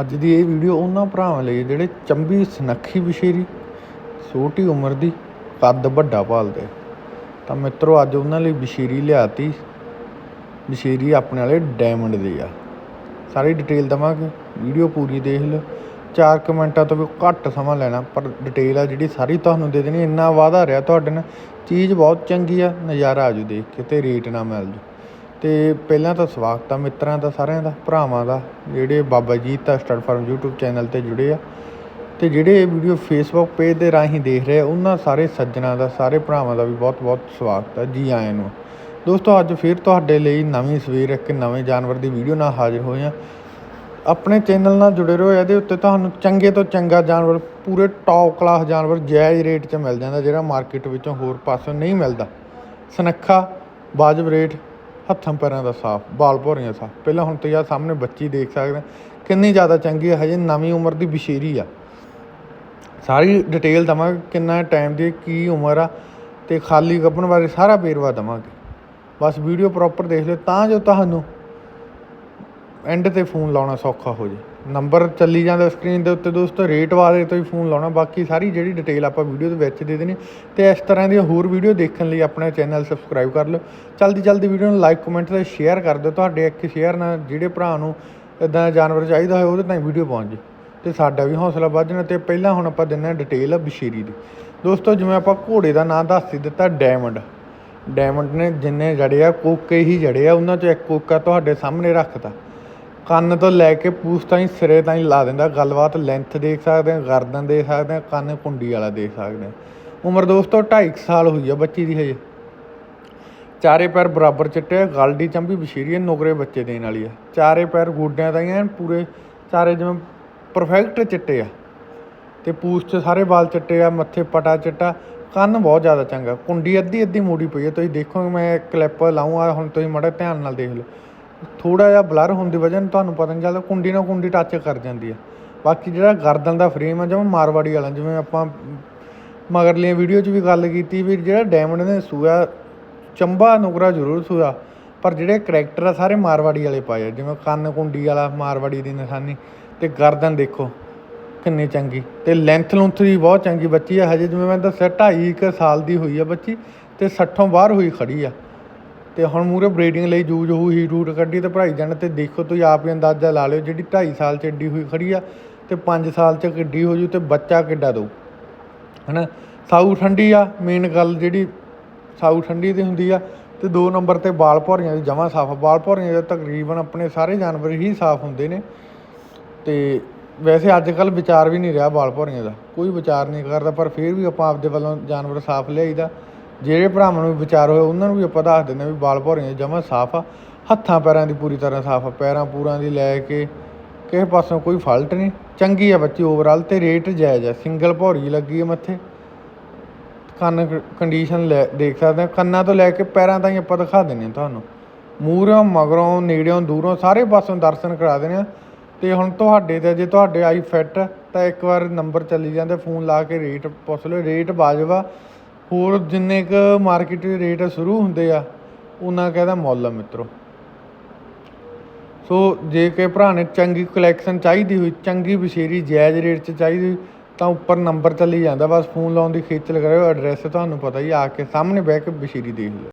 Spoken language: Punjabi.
ਅੱਜ ਦੀ ਇਹ ਵੀਡੀਓ ਉਹਨਾਂ ਭਰਾਵਾਂ ਲਈ ਹੈ ਜਿਹੜੇ ਚੰਬੀ ਸੁਨੱਖੀ ਵਿਸ਼ੇਰੀ, ਛੋਟੀ ਉਮਰ ਦੀ ਕੱਦ ਵੱਡਾ ਭਾਲਦੇ ਤਾਂ ਮਿੱਤਰੋ, ਅੱਜ ਉਹਨਾਂ ਲਈ ਵਿਸ਼ੇਰੀ ਲਿਆਤੀ। ਬਸ਼ੀਰੀ ਆਪਣੇ ਵਾਲੇ ਡਾਇਮੰਡ ਦੀ ਆ। ਸਾਰੀ ਡਿਟੇਲ ਦਵਾਂਗੇ। ਵੀਡੀਓ ਪੂਰੀ ਦੇਖ ਲਓ। ਚਾਰ ਕਮੈਂਟਾਂ ਤੋਂ ਵੀ ਘੱਟ ਸਮਾਂ ਲੈਣਾ, ਪਰ ਡਿਟੇਲ ਆ ਜਿਹੜੀ ਸਾਰੀ ਤੁਹਾਨੂੰ ਦੇ ਦੇਣੀ, ਇੰਨਾ ਵਾਅਦਾ ਰਿਹਾ ਤੁਹਾਡੇ ਨਾਲ। ਚੀਜ਼ ਬਹੁਤ ਚੰਗੀ ਆ, ਨਜ਼ਾਰਾ ਆਜੂ ਦੇਖ ਕੇ ਤੇ ਰੇਟ ਨਾ ਮਿਲ ਜੂ। ਤੇ ਪਹਿਲਾਂ ਤਾਂ ਸਵਾਗਤ ਆ ਮਿੱਤਰਾਂ ਦਾ, ਸਾਰਿਆਂ ਦਾ, ਭਰਾਵਾਂ ਦਾ, ਜਿਹੜੇ ਬਾਬਾ ਜੀ ਦਾ ਸਟੱਡ ਫਾਰਮ YouTube ਚੈਨਲ ਤੇ ਜੁੜੇ ਆ। ਤੇ ਜਿਹੜੇ ਇਹ ਵੀਡੀਓ ਫੇਸਬੁੱਕ ਪੇਜ ਦੇ ਰਾਹੀਂ ਦੇਖ ਰਹੇ ਆ, ਉਹਨਾਂ ਸਾਰੇ ਸੱਜਣਾਂ ਦਾ, ਸਾਰੇ ਭਰਾਵਾਂ ਦਾ ਵੀ ਬਹੁਤ ਬਹੁਤ ਸਵਾਗਤ ਆ ਜੀ ਆਇਆਂ ਨੂੰ। ਦੋਸਤੋ, ਅੱਜ ਫਿਰ ਤੁਹਾਡੇ ਲਈ ਨਵੀਂ ਸਵੇਰ, ਇੱਕ ਨਵੇਂ ਜਾਨਵਰ ਦੀ ਵੀਡੀਓ ਨਾਲ ਹਾਜ਼ਰ ਹੋਏ ਹਾਂ ਆਪਣੇ ਚੈਨਲ ਨਾਲ ਜੁੜੇ ਰਹੋ, ਇਹਦੇ ਉੱਤੇ ਤੁਹਾਨੂੰ ਚੰਗੇ ਤੋਂ ਚੰਗਾ ਜਾਨਵਰ, ਪੂਰੇ ਟੌਪ ਕਲਾਸ ਜਾਨਵਰ ਜਾਇਜ਼ ਰੇਟ 'ਚ ਮਿਲ ਜਾਂਦਾ, ਜਿਹੜਾ ਮਾਰਕੀਟ ਵਿੱਚੋਂ ਹੋਰ ਪਾਸੋਂ ਨਹੀਂ ਮਿਲਦਾ। ਸਨੱਖਾ, ਵਾਜਬ ਰੇਟ ਹੱਥਾਂ ਪੈਰਾਂ ਦਾ ਸਾਫ਼, ਬਾਲ ਭੋਰੀਆਂ ਸਾਫ਼। ਪਹਿਲਾਂ ਹੁਣ ਤੇ ਆ ਸਾਹਮਣੇ ਬੱਚੀ ਦੇਖ ਸਕਦੇ ਕਿੰਨੀ ਜ਼ਿਆਦਾ ਚੰਗੀ ਹੈ ਹਜੇ ਨਵੀਂ ਉਮਰ ਦੀ ਬਸ਼ੀਰੀ ਆ। ਸਾਰੀ ਡਿਟੇਲ ਦਵਾਂਗੇ, ਕਿੰਨਾ ਟਾਈਮ ਦੀ, ਕੀ ਉਮਰ ਆ। ਤੇ ਖਾਲੀ ਗੱਭਣ ਬਾਰੇ ਸਾਰਾ ਵੇਰਵਾ ਦਵਾਂਗੇ। ਬਸ ਵੀਡੀਓ ਪ੍ਰੋਪਰ ਦੇਖ ਲਿਓ, ਤਾਂ ਜੋ ਤੁਹਾਨੂੰ ਐਂਡ ਤੇ ਫੋਨ ਲਾਉਣਾ ਸੌਖਾ ਹੋ ਜੇ ਨੰਬਰ ਚੱਲੀ ਜਾਂਦਾ ਸਕਰੀਨ ਦੇ ਉੱਤੇ ਦੋਸਤੋ ਰੇਟ ਵਾਲੇ ਤੋਂ ਹੀ ਫੋਨ ਲਾਉਣਾ, ਬਾਕੀ ਸਾਰੀ ਜਿਹੜੀ ਡਿਟੇਲ ਆਪਾਂ ਵੀਡੀਓ ਦੇ ਵਿੱਚ ਦੇ ਦੇਣੀ, ਤੇ ਇਸ ਤਰ੍ਹਾਂ ਦੀਆਂ ਹੋਰ ਵੀਡੀਓ ਦੇਖਣ ਲਈ ਆਪਣਾ ਚੈਨਲ ਸਬਸਕ੍ਰਾਈਬ ਕਰ ਲਓ। ਜਲਦੀ ਜਲਦੀ ਵੀਡੀਓ ਨੂੰ ਲਾਈਕ ਕਮੈਂਟ ਤੇ ਸ਼ੇਅਰ ਕਰ ਦਿਓ, ਤੁਹਾਡੇ ਇੱਕ ਸ਼ੇਅਰ ਨਾਲ ਜਿਹੜੇ ਭਰਾ ਨੂੰ ਇਦਾਂ ਜਾਨਵਰ ਚਾਹੀਦਾ ਹੋਏ, ਉਹਦੇ ਤਾਈਂ ਵੀਡੀਓ ਪਹੁੰਚ ਜੇ। ਤੇ ਸਾਡਾ ਵੀ ਹੌਸਲਾ ਵੱਧ ਜਾਣਾ, ਤੇ ਪਹਿਲਾਂ ਹੁਣ ਆਪਾਂ ਦਿੰਦੇ ਹਾਂ ਡਿਟੇਲ ਬਸ਼ੀਰੀ ਦੀ। ਦੋਸਤੋ, ਜਿਵੇਂ ਆਪਾਂ ਘੋੜੇ ਦਾ ਨਾਮ ਦੱਸ ਹੀ ਦਿੱਤਾ ਡਾਇਮੰਡ ਡਾਇਮੰਡ ਨੇ ਜਿੰਨੇ ਜੜੇ ਆ, ਕੋਕੇ ਹੀ ਜੜੇ ਆ, ਉਹਨਾਂ ਚੋਂ ਇੱਕ ਕੋਕਾ ਤੁਹਾਡੇ ਸਾਹਮਣੇ ਰੱਖਤਾ। ਕੰਨ ਤੋਂ ਲੈ ਕੇ ਪੂਛ ਤਾਈਂ ਸਿਰੇ ਤਾਈਂ ਲਾ ਦਿੰਦਾ, ਗੱਲਬਾਤ ਲੈਂਥ ਦੇਖ ਸਕਦੇ ਆ ਗਰਦਨ ਦੇਖ ਸਕਦੇ ਆ ਕੰਨ ਕੁੰਡੀ ਵਾਲਾ ਦੇਖ ਸਕਦੇ ਆ ਉਮਰ ਦੋਸਤੋ 2.5 ਸਾਲ ਹੋਈ ਆ ਬੱਚੀ ਦੀ ਹਜੇ। ਚਾਰੇ ਪੈਰ ਬਰਾਬਰ ਚਿੱਟੇ ਆ, ਗਲ ਦੀ ਚੰਬੀ ਬਸ਼ੀਰੀ ਨੁਕਰੇ ਬੱਚੇ ਦੇਣ ਵਾਲੀ ਆ। ਚਾਰੇ ਪੈਰ ਗੋਡਿਆਂ ਤਾਈਂ ਐਨ ਪੂਰੇ, ਚਾਰੇ ਜਿਵੇਂ ਪਰਫੈਕਟ ਚਿੱਟੇ ਆ। ਤੇ ਪੂਛ 'ਚ ਸਾਰੇ ਵਾਲ ਚਿੱਟੇ ਆ, ਮੱਥੇ ਪਟਾ ਚਿੱਟਾ, ਕੰਨ ਬਹੁਤ ਜ਼ਿਆਦਾ ਚੰਗਾ। ਕੁੰਡੀ ਅੱਧੀ ਅੱਧੀ ਮੋੜੀ ਪਈ ਹੈ ਤੁਸੀਂ ਦੇਖੋਗੇ ਮੈਂ ਕਲਿੱਪ ਲਾਉਂਗਾ ਹੁਣ ਤੁਸੀਂ ਮੜਾ ਧਿਆਨ ਨਾਲ ਦੇਖ ਲਓ। ਥੋੜਾ ਜਿਹਾ ਬਲਰ ਹੋਣ ਦੀ ਵਜ੍ਹਾ ਨਾਲ ਤੁਹਾਨੂੰ ਪਤਾ ਨਹੀਂ ਚੱਲਦਾ, ਕੁੰਡੀ ਨਾਲ ਕੁੰਡੀ ਟੱਚ ਕਰ ਜਾਂਦੀ ਹੈ ਬਾਕੀ ਜਿਹੜਾ ਗਰਦਨ ਦਾ ਫਰੇਮ ਹੈ ਜਿਵੇਂ ਮਾਰਵਾੜੀ ਵਾਲਾ, ਜਿਵੇਂ ਆਪਾਂ ਮਗਰਲੀਆਂ ਵੀਡੀਓ 'ਚ ਵੀ ਗੱਲ ਕੀਤੀ ਵੀ ਜਿਹੜਾ ਡਾਇਮੰਡ ਨੇ ਸੂਆ, ਚੰਬਾ ਨੁਕਰਾ ਜ਼ਰੂਰ ਸੂਆ, ਪਰ ਜਿਹੜੇ ਕਰੈਕਟਰ ਆ ਸਾਰੇ ਮਾਰਵਾੜੀ ਵਾਲੇ ਪਾਏ ਆ, ਜਿਵੇਂ ਕੰਨ ਕੁੰਡੀ ਵਾਲਾ, ਮਾਰਵਾੜੀ ਦੀ ਨਿਸ਼ਾਨੀ ਤੇ ਗਰਦਨ ਦੇਖੋ, ਕਿੰਨੀ ਚੰਗੀ ਤੇ ਲੈਂਥ ਲੁੰਥ ਵੀ ਬਹੁਤ ਚੰਗੀ ਬੱਚੀ ਆ, ਹਜੇ ਜਿਵੇਂ ਮੈਂ ਦੱਸਿਆ 2.5 ਕੁ ਸਾਲ ਦੀ ਹੋਈ ਆ ਬੱਚੀ ਤੇ 60ੋਂ ਬਾਹਰ ਹੋਈ ਖੜੀ ਆ। ਤੇ ਹੁਣ ਮੂਰੇ ਬਰੀਡਿੰਗ ਲਈ ਜੂਜ ਹੋਊ, ਹੀਟ ਹੂਟ ਕੱਢੀ ਤੇ ਭਰਾਈ ਜਾਣ ਤੇ ਦੇਖੋ ਤੁਸੀਂ ਆਪ ਹੀ ਅੰਦਾਜ਼ਾ ਲਾ ਲਿਓ ਜਿਹੜੀ 2.5 ਸਾਲ ਚ ਏਡੀ ਹੋਈ ਖੜੀ ਆ ਤੇ 5 ਸਾਲ ਚ ਕਿੱਡੀ ਹੋ ਜੂ ਤੇ ਬੱਚਾ ਕਿੱਡਾ ਦਊ। ਹਨਾ? ਸਾਊ ਠੰਡੀ ਆ ਮੇਨ ਗੱਲ ਜਿਹੜੀ ਸਾਊ ਠੰਡੀ ਦੀ ਹੁੰਦੀ ਆ ਤੇ ਦੋ ਨੰਬਰ ਤੇ ਬਾਲ ਭੌਰੀਆਂ ਦੀ ਜਮਾਂ ਸਾਫ਼ ਬਾਲ ਭੌਰੀਆਂ ਦੇ ਤਕਰੀਬਨ ਆਪਣੇ ਸਾਰੇ ਜਾਨਵਰ ਹੀ ਸਾਫ਼ ਹੁੰਦੇ ਨੇ ਤੇ ਵੈਸੇ ਅੱਜ ਕੱਲ ਵਿਚਾਰ ਵੀ ਨਹੀਂ ਰਿਹਾ ਬਾਲ ਭੌਰੀਆਂ ਦਾ। ਕੋਈ ਵਿਚਾਰ ਨਹੀਂ ਕਰਦਾ, ਪਰ ਫਿਰ ਵੀ ਆਪਾਂ ਆਪਦੇ ਵੱਲੋਂ ਜਾਨਵਰ ਸਾਫ਼ ਲਿਆਈਦਾ। ਜਿਹੜੇ ਭਰਾਵਾਂ ਨੂੰ ਵਿਚਾਰ ਹੋਏ, ਉਹਨਾਂ ਨੂੰ ਵੀ ਆਪਾਂ ਦੱਸ ਦਿੰਦੇ ਵੀ ਬਾਲ ਭੌਰੀਆਂ ਜਮਾਂ ਸਾਫ਼ ਆ, ਹੱਥਾਂ ਪੈਰਾਂ ਦੀ ਪੂਰੀ ਤਰ੍ਹਾਂ ਸਾਫ਼ ਆ, ਪੈਰਾਂ ਪੂਰਾਂ ਦੀ ਲੈ ਕੇ ਕਿਸੇ ਪਾਸੋਂ ਕੋਈ ਫਾਲਟ ਨਹੀਂ। ਚੰਗੀ ਆ ਬੱਚੀ ਓਵਰਆਲ ਤੇ ਰੇਟ ਜਾਇਜ਼ ਆ ਸਿੰਗਲ ਭੌਰੀ ਲੱਗੀ ਆ ਮੱਥੇ। ਕੰਨ ਕੰਡੀਸ਼ਨ ਲੈ, ਦੇਖ ਸਕਦੇ ਆ ਕੰਨਾਂ ਤੋਂ ਲੈ ਕੇ ਪੈਰਾਂ ਤਾਈਂ ਆਪਾਂ ਦਿਖਾ ਦਿੰਨੇ ਆ ਤੁਹਾਨੂੰ। ਮੂਹਰੋਂ, ਮਗਰੋਂ, ਨੇੜਿਓਂ, ਦੂਰੋਂ ਸਾਰੇ ਪਾਸੋਂ ਦਰਸ਼ਨ ਕਰਾ ਦੇਣੇ ਆ ਤੇ ਹੁਣ ਤੁਹਾਡੇ ਤੇ, ਜੇ ਤੁਹਾਡੇ ਆਈ ਫਿੱਟ ਤਾਂ ਇੱਕ ਵਾਰ ਨੰਬਰ ਚੱਲੀ ਜਾਂਦੇ, ਫੋਨ ਲਾ ਕੇ ਰੇਟ ਪੁੱਛ ਲਓ ਰੇਟ ਵਾਜਵਾ। ਹੋਰ ਜਿੰਨੇ ਕ ਮਾਰਕੀਟ ਦੇ ਰੇਟ ਸ਼ੁਰੂ ਹੁੰਦੇ ਆ, ਉਹਨਾਂ ਕਹਿੰਦਾ ਮੁੱਲ ਆ ਮਿੱਤਰੋ। ਸੋ ਜੇ ਕਿ ਭਰਾ ਨੇ ਚੰਗੀ ਕਲੈਕਸ਼ਨ ਚਾਹੀਦੀ ਹੋਈ, ਚੰਗੀ ਬਸ਼ੇਰੀ ਜਾਇਜ਼ ਰੇਟ 'ਚ ਚਾਹੀਦੀ ਹੋਈ, ਤਾਂ ਉੱਪਰ ਨੰਬਰ ਚੱਲੀ ਜਾਂਦਾ। ਬਸ ਫੋਨ ਲਾਉਣ ਦੀ ਖੇਚਲ ਕਰਿਓ ਐਡਰੈਸ ਤੁਹਾਨੂੰ ਪਤਾ ਹੀ ਆ ਕੇ ਸਾਹਮਣੇ ਬਹਿ ਕੇ ਬਸ਼ੀਰੀ ਦੇਖ ਲਓ।